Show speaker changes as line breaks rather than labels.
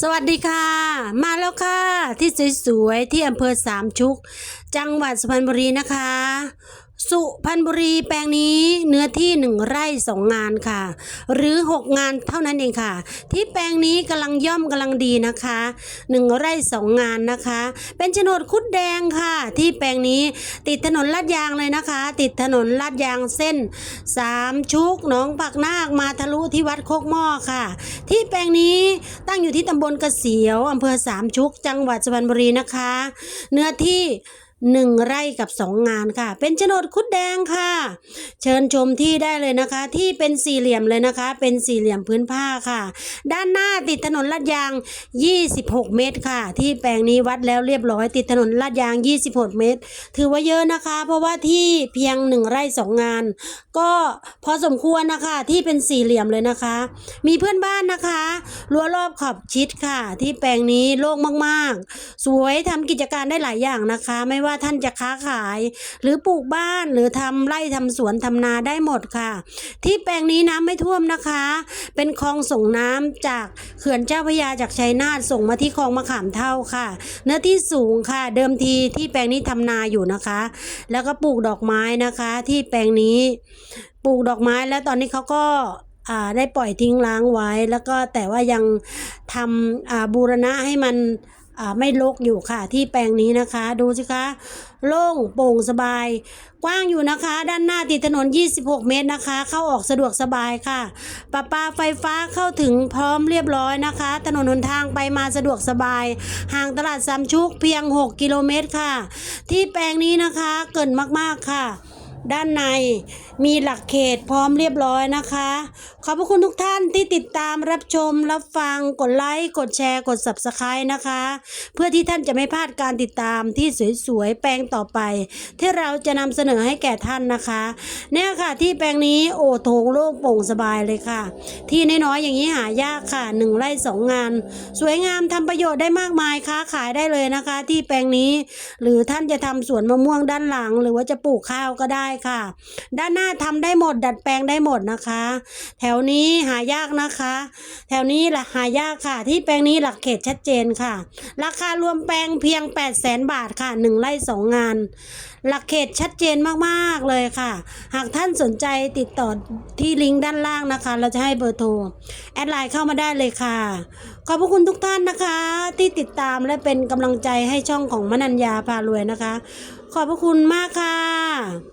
สวัสดีค่ะ มาแล้วค่ะ ที่สวยๆที่อำเภอสามชุก จังหวัดสุพรรณบุรีนะคะสุพรรณบุรีแปลงนี้เนื้อที่หนึ่งไร่สองงานค่ะ หรือหกงานเท่านั้นเองค่ะ ที่แปลงนี้กำลังย่อมกำลังดีนะคะหนึ่งไร่สองงานนะคะ เป็นโฉนดคุดแดงค่ะ ที่แปลงนี้ติดถนนลาดยางเลยนะคะ ติดถนนลาดยางเส้นสามชุกหนองปักนาคมาทะลุที่วัดโคกหม้อค่ะ ที่แปลงนี้ตั้งอยู่ที่ตำบลกระเสียวอำเภอสามชุกจังหวัดสุพรรณบุรีนะคะ เนื้อที่ หนึ่งไร่กับสองงานค่ะ เป็นโฉนดคุดแดงค่ะ เชิญชมที่ได้เลยนะคะ ที่เป็นสี่เหลี่ยมเลยนะคะ เป็นสี่เหลี่ยมพื้นผ้าค่ะ ด้านหน้าติดถนนลาดยาง 26 เมตรค่ะ ที่แปลงนี้วัดแล้วเรียบร้อย ติดถนนลาดยาง 26 เมตร ถือว่าเยอะนะคะ เพราะว่าที่เพียงหนึ่งไร่สองงาน ก็พอสมควรนะคะที่เป็นสี่เหลี่ยมเลยนะคะ มีเพื่อนบ้านนะคะรั้วรอบขอบชิดค่ะ ที่แปลงนี้โล่งมากๆ สวยทำกิจการได้หลายอย่างนะคะ ไม่ว่าท่านจะค้าขาย หรือปลูกบ้านหรือทำไร่ทำสวนทำนาได้หมดค่ะ ที่แปลงนี้น้ำไม่ท่วมนะคะ เป็นคลองส่งน้ำจากเขื่อนเจ้าพระยาจากชัยนาทส่งมาที่คลองมะขามเท่าค่ะ เนื้อที่สูงค่ะ เดิมทีที่แปลงนี้ทำนาอยู่นะคะ แล้วก็ปลูกดอกไม้นะคะ ที่แปลงนี้ปลูกดอกไม้แล้วตอนนี้เขาก็ได้ปล่อยทิ้งร้างไว้ แล้วก็แต่ว่ายังทำบูรณะให้มัน ไม่รกอยู่ค่ะ ที่แปลงนี้นะคะ ดูสิคะโล่งโปร่งสบาย กว้างอยู่นะคะ ด้านหน้าติดถนน 26 เมตรนะคะ เข้าออกสะดวกสบายค่ะประปาไฟฟ้าเข้าถึงพร้อมเรียบร้อยนะคะ ถนนหนทางไปมาสะดวกสบาย ห่างตลาดสามชุกเพียง 6 กิโลเมตรค่ะ ที่แปลงนี้นะคะเกินมากๆค่ะ ด้านในมีหลักเขตพร้อมเรียบร้อยนะคะ ขอบพระคุณทุกท่านที่ติดตามรับชมรับฟังกดไลค์กดแชร์กด subscribe นะคะ เพื่อที่ท่านจะไม่พลาดการติดตามที่สวยๆ แปลงต่อไป ที่เราจะนำเสนอให้แก่ท่านนะคะ เนี่ยค่ะที่แปลงนี้โอ้โถงโล่งโปร่งสบายเลยค่ะ ที่น้อยๆอย่างนี้หายากค่ะหนึ่งไร่สองงาน สวยงามทำประโยชน์ได้มากมายค้าขายได้เลยนะคะ ที่แปลงนี้ หรือท่านจะทำสวนมะม่วงด้านหลัง หรือว่าจะปลูกข้าวก็ได้ค่ะ ด้านหน้าทำได้หมด ดัดแปลงได้หมดนะคะ แถวนี้หายากนะคะ แถวนี้ละหายากค่ะ ที่แปลงนี้หลักเขตชัดเจนค่ะ ราคารวมแปลงเพียง 8 0 0แสนบาทค่ะหนึ่งไร่สองงาน หลักเขตชัดเจนมากๆเลยค่ะ หากท่านสนใจติดต่อที่ลิงก์ด้านล่างนะคะ เราจะให้เบอร์โทรแอดไลน์เข้ามาได้เลยค่ะ ขอบพระคุณทุกท่านนะคะ ที่ติดตามและเป็นกำลังใจให้ช่องของมนัญญาพารวยนะคะ ขอบพระคุณมากค่ะ